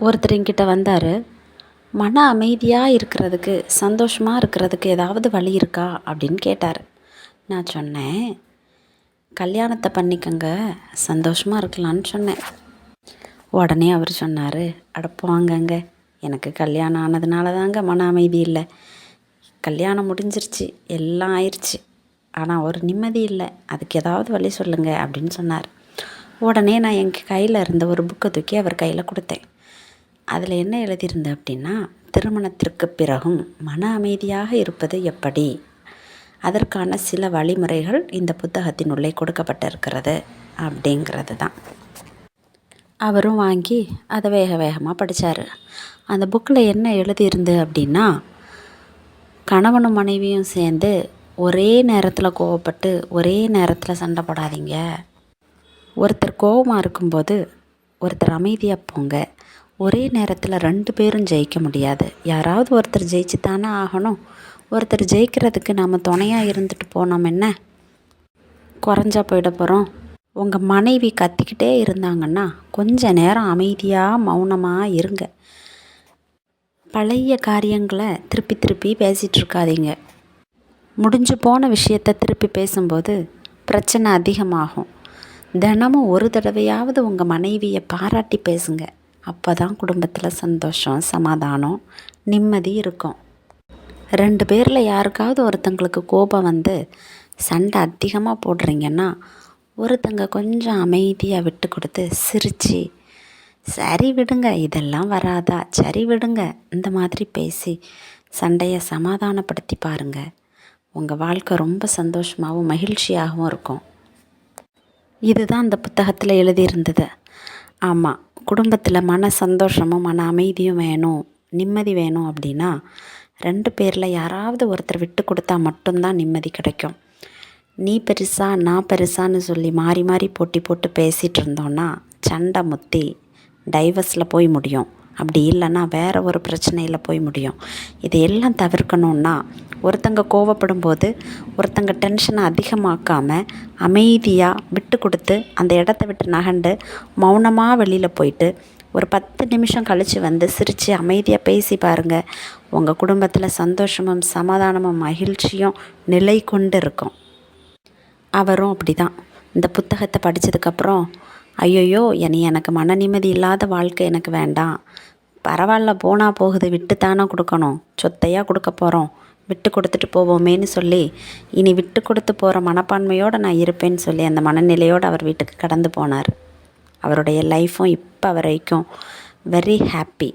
ஒருத்தர் என்கிட்ட வந்தார் மன அமைதியாக இருக்கிறதுக்கு சந்தோஷமாக இருக்கிறதுக்கு ஏதாவது வழி இருக்கா? அப்படின்னு கேட்டார். நான் சொன்னேன் கல்யாணத்தை பண்ணிக்கங்க சந்தோஷமாக இருக்கலான்னு சொன்னேன். உடனே அவர் சொன்னார் அட எனக்கு கல்யாணம் ஆனதுனால தாங்க மன அமைதி இல்லை. கல்யாணம் முடிஞ்சிருச்சு எல்லாம் ஆயிடுச்சு ஆனால் ஒரு நிம்மதி இல்லை அதுக்கு ஏதாவது வழி சொல்லுங்கள் அப்படின்னு சொன்னார். உடனே நான் எங்கள் கையில் இருந்த ஒரு புக்கை தூக்கி அவர் கையில் கொடுத்தேன். அதில் என்ன எழுதியிருந்த அப்படின்னா திருமணத்திற்கு பிறகும் மன அமைதியாக இருப்பது எப்படி? அதற்கான சில வழிமுறைகள் இந்த புத்தகத்தினுள்ளே கொடுக்கப்பட்டிருக்கிறது அப்படிங்கிறது தான். அவரும் வாங்கி அதை வேக வேகமாக படித்தார் அந்த புக்கில் என்ன எழுதியிருந்து அப்படின்னா கணவனும் மனைவியும் சேர்ந்து ஒரே நேரத்தில் கோவப்பட்டு ஒரே நேரத்தில் சண்டை போடாதீங்க. ஒருத்தர் கோவமாக இருக்கும்போது ஒருத்தர் அமைதியாக போங்க. ஒரே நேரத்தில் ரெண்டு பேரும் ஜெயிக்க முடியாது. யாராவது ஒருத்தர் ஜெயிச்சு தானே ஆகணும். ஒருத்தர் ஜெயிக்கிறதுக்கு நாம் துணையாக இருந்துட்டு போனோம் என்ன? குறைஞ்சா போயிட போகிறோம் உங்கள் மனைவி கத்திக்கிட்டே இருந்தாங்கன்னா கொஞ்ச நேரம் அமைதியாக மௌனமாக இருங்க. பழைய காரியங்களை திருப்பி திருப்பி பேசிகிட்டு இருக்காதீங்க. முடிஞ்சு போன விஷயத்தை திருப்பி பேசும்போது பிரச்சனை அதிகமாகும். தினமும் ஒரு தடவையாவது உங்கள் மனைவியை பாராட்டி பேசுங்க. அப்போ தான் குடும்பத்தில் சந்தோஷம் சமாதானம் நிம்மதி இருக்கும். ரெண்டு பேரில் யாருக்காவது ஒருத்தங்களுக்கு கோபம் வந்து சண்டை அதிகமாக போடுறீங்கன்னா ஒருத்தங்க கொஞ்சம் அமைதியாக விட்டு கொடுத்து சிரித்து சரி விடுங்க இதெல்லாம் வராதா? சரி விடுங்க இந்த மாதிரி பேசி சண்டையை சமாதானப்படுத்தி பாருங்கள் உங்கள் வாழ்க்கை ரொம்ப சந்தோஷமாகவும் மகிழ்ச்சியாகவும் இருக்கும். இதுதான் அந்த புத்தகத்தில் எழுதியிருந்தது. ஆமாம் குடும்பத்தில் மன சந்தோஷமும் மன அமைதியும் வேணும் நிம்மதி வேணும் அப்படின்னா ரெண்டு பேரில் யாராவது ஒருத்தர் விட்டு கொடுத்தா மட்டும்தான் நிம்மதி கிடைக்கும். நீ பெருசா நான் பெருசான்னு சொல்லி மாறி மாறி போட்டி போட்டு பேசிகிட்டு இருந்தோன்னா சண்டை முத்தி டைவர்ஸில் போய் முடியும். அப்படி இல்லைன்னா வேறு ஒரு பிரச்சனையில் போய் முடியும். இதையெல்லாம் தவிர்க்கணுன்னா ஒருத்தங்க கோவப்படும் போது ஒருத்தங்க டென்ஷனை அதிகமாக்காமல் அமைதியாக விட்டு கொடுத்து அந்த இடத்த விட்டு நகண்டு மௌனமாக வெளியில் போயிட்டு ஒரு பத்து நிமிஷம் கழித்து வந்து சிரித்து அமைதியாக பேசி பாருங்கள் உங்கள் குடும்பத்தில் சந்தோஷமும் சமாதானமும் மகிழ்ச்சியும் நிலை கொண்டு இருக்கும். அவரும் அப்படி தான் இந்த புத்தகத்தை படித்ததுக்கப்புறம் ஐயையோ இனி எனக்கு மன நிம்மதி இல்லாத வாழ்க்கை எனக்கு வேண்டாம். பரவாயில்ல போனால் போகுது விட்டு தானே கொடுக்கணும். சொத்தையாக கொடுக்க போகிறோம் விட்டு கொடுத்துட்டு போவோமேன்னு சொல்லி இனி விட்டு கொடுத்து போகிற மனப்பான்மையோடு நான் இருப்பேன்னு சொல்லி அந்த மனநிலையோடு அவர் வீட்டுக்கு கடந்து போனார். அவருடைய லைஃப்பும் இப்போ வரைக்கும் வெரி ஹாப்பி